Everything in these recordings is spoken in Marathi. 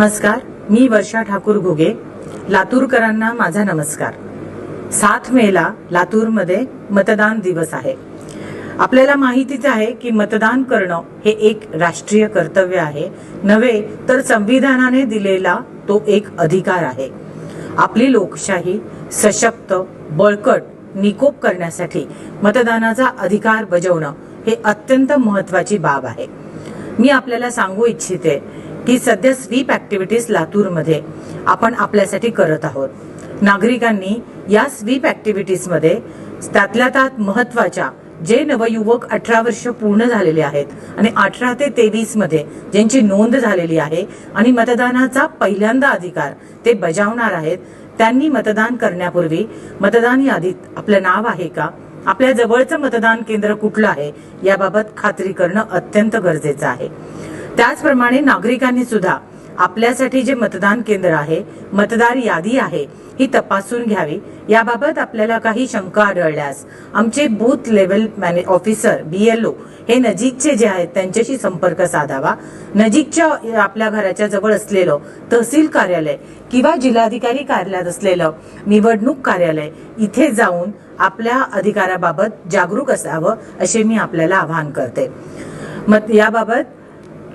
नमस्कार मी वर्षा ठाकूर घुगे लातूरकरांना माझा नमस्कार. सात मेला लातूरमध्ये मतदान दिवस आहे. आपल्याला माहितीच आहे की मतदान करणं हे एक राष्ट्रीय कर्तव्य आहे. नव्हे तर संविधानाने दिलेला तो एक अधिकार आहे. आपली लोकशाही सशक्त बळकट निकोप करण्यासाठी मतदानाचा अधिकार बजावणं हे अत्यंत महत्वाची बाब आहे. मी आपल्याला सांगू इच्छिते ही सध्या स्वीप ऍक्टिव्हिटीज लातूरमध्ये आपण आपल्यासाठी करत आहोत. नागरिकांनी या स्वीप ऍक्टिव्हिटीजमध्ये त्यातल्या त्यात महत्त्वाच्या जे नवयुवक अठरा वर्ष पूर्ण झालेले आहेत आणि अठरा ते तेवीसमध्ये ज्यांची नोंद झालेली आहे आणि मतदानाचा पहिल्यांदा अधिकार ते बजावणार आहेत त्यांनी मतदान करण्यापूर्वी मतदान यादीत आपलं नाव आहे का? आपल्या जवळचं मतदान केंद्र कुठलं आहे? याबाबत खात्री करणं अत्यंत गरजेचं आहे. त्याचप्रमाणे नागरिकांनी सुद्धा आपल्यासाठी जे मतदान केंद्र आहे मतदार यादी आहे ही तपासून घ्यावी. याबाबत आपल्याला काही शंका आढळल्यास आमचे बूथ लेवल मॅने ऑफिसर बी एल ओ हे नजीकचे जे आहेत त्यांच्याशी संपर्क साधावा. नजीकच्या आपल्या घराच्या जवळ असलेलं तहसील कार्यालय किंवा जिल्हाधिकारी कार्यालयात असलेलं निवडणूक कार्यालय इथे जाऊन आपल्या अधिकाराबाबत जागरूक असावं असे मी आपल्याला आवाहन करते. मत याबाबत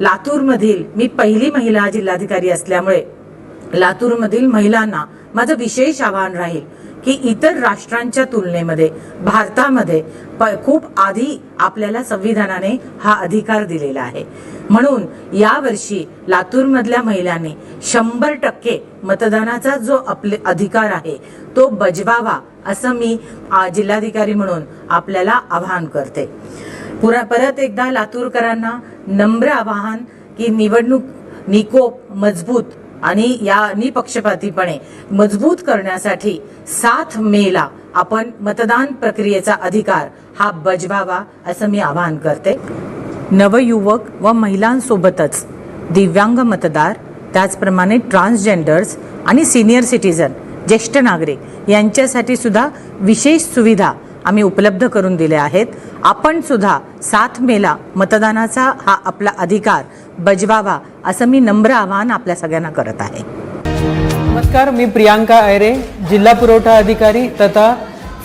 लातूरमधील मी पहिली महिला जिल्हाधिकारी असल्यामुळे लातूरमधील महिलांना माझं विशेष आवाहन राहील की इतर राष्ट्रांच्या तुलनेमध्ये भारतामध्ये प- खूप आधी आपल्याला संविधानाने हा अधिकार दिलेला आहे. म्हणून यावर्षी लातूरमधल्या महिलांनी शंभर टक्के मतदानाचा जो आपले अधिकार आहे तो बजवावा असं मी आ, जिल्हाधिकारी म्हणून आपल्याला आवाहन करते. पुरा परत एकदा लातूरकरांना नम्र आवाहन की निवडणूक निकोप मजबूत आणि या निपक्षपातीपणे मजबूत करण्यासाठी सात मेला आपण मतदान प्रक्रियेचा अधिकार हा बजवावा असं मी आवाहन करते. नवयुवक व महिलांसोबतच दिव्यांग मतदार त्याचप्रमाणे ट्रान्सजेंडर्स आणि सिनियर सिटीजन ज्येष्ठ नागरिक यांच्यासाठी सुद्धा विशेष सुविधा आम्ही उपलब्ध करून दिले आहेत. आपण सुद्धा सात मेला मतदानाचा हा आपला अधिकार बजवावा असं मी नम्र आवाहन आपल्या सगळ्यांना करत आहे. नमस्कार मी प्रियांका आयरे जिल्हा पुरवठा अधिकारी तथा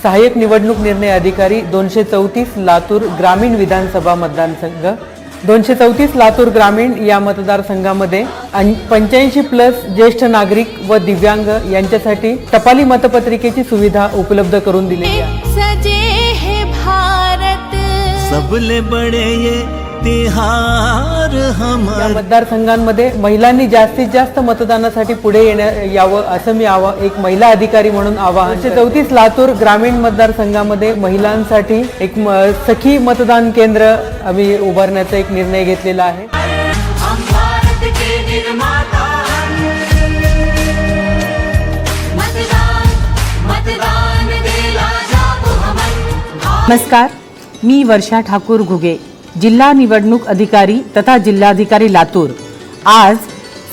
सहाय्यक निवडणूक निर्णय अधिकारी दोनशे चौतीस लातूर ग्रामीण विधानसभा मतदारसंघ दोनशे चौतीस लातूर ग्रामीण या मतदारसंघामध्ये पंच्याऐंशी प्लस ज्येष्ठ नागरिक व दिव्यांग यांच्यासाठी टपाली मतपत्रिकेची सुविधा उपलब्ध करून दिलेली आहे. सबले बड़े ये तिहार या हमारे मतदारसंघांमध्ये महिलांनी जास्तीत जास्त मतदानासाठी पुढे येण्या यावं असं मी आवा एक महिला अधिकारी म्हणून आवाहन चौतीस लातूर ग्रामीण मतदारसंघामध्ये महिलांसाठी एक म- सखी मतदान केंद्र आम्ही उभारण्याचा एक निर्णय घेतलेला आहे. मतदान नमस्कार. मी वर्षा ठाकूर घुगे जिल्हा निवडणूक अधिकारी तथा जिल्हाधिकारी लातूर. आज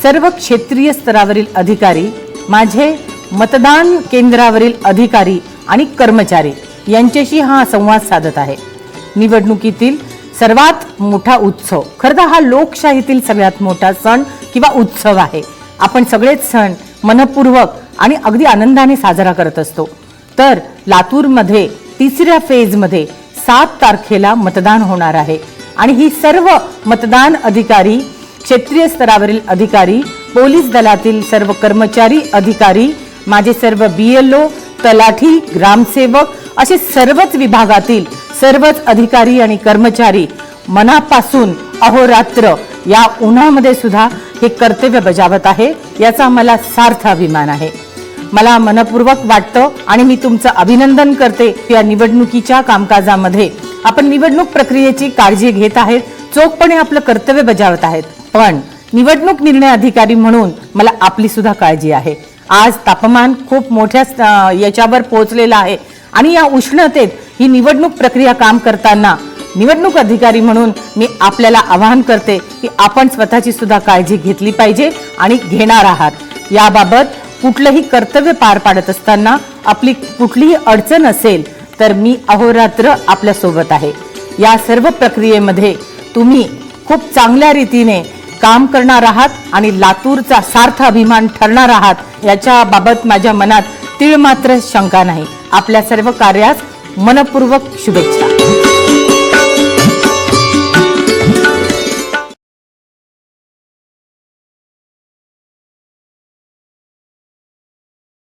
सर्व क्षेत्रीय स्तरावरील अधिकारी माझे मतदान केंद्रावरील अधिकारी आणि कर्मचारी यांच्याशी हा संवाद साधत आहे. निवडणुकीतील सर्वात मोठा उत्सव खरं तर हा लोकशाहीतील सगळ्यात मोठा सण किंवा उत्सव आहे. आपण सगळेच सण मनपूर्वक आणि अगदी आनंदाने साजरा करत असतो. तर लातूरमध्ये तिसऱ्या फेजमध्ये सात तारखेला मतदान होणार आहे. आणि ही सर्व मतदान अधिकारी क्षेत्रीय स्तरावरील अधिकारी पोलीस दलातील सर्व कर्मचारी अधिकारी माझे सर्व बी एल ओ तलाठी ग्रामसेवक असे सर्वच विभागातील सर्वच अधिकारी आणि कर्मचारी मनापासून अहोरात्र या उन्हामध्ये सुद्धा हे कर्तव्य बजावत आहे याचा मला सार्थ अभिमान आहे. मला मनपूर्वक वाटतं आणि मी तुमचं अभिनंदन करते या निवडणुकीच्या कामकाजामध्ये. आपण निवडणूक प्रक्रियेची काळजी घेत आहेत चोखपणे आपलं कर्तव्य बजावत आहेत. पण निवडणूक निर्णय अधिकारी म्हणून मला आपली सुद्धा काळजी आहे. आज तापमान खूप मोठ्या याच्यावर पोहोचलेलं आहे आणि या उष्णतेत ही निवडणूक प्रक्रिया काम करताना निवडणूक अधिकारी म्हणून मी आपल्याला आवाहन करते की आपण स्वतःची सुद्धा काळजी घेतली पाहिजे आणि घेणार आहात. याबाबत कुठलंही कर्तव्य पार पाडत असताना आपली कुठलीही अडचण असेल तर मी अहोरात्र आपल्यासोबत आहे. या सर्व प्रक्रियेमध्ये तुम्ही खूप चांगल्या रीतीने काम करणार आहात आणि लातूरचा सार्थ अभिमान ठरणार आहात याच्या बाबत माझ्या मनात तीळ मात्र शंका नाही. आपल्या सर्व कार्यास मनपूर्वक शुभेच्छा.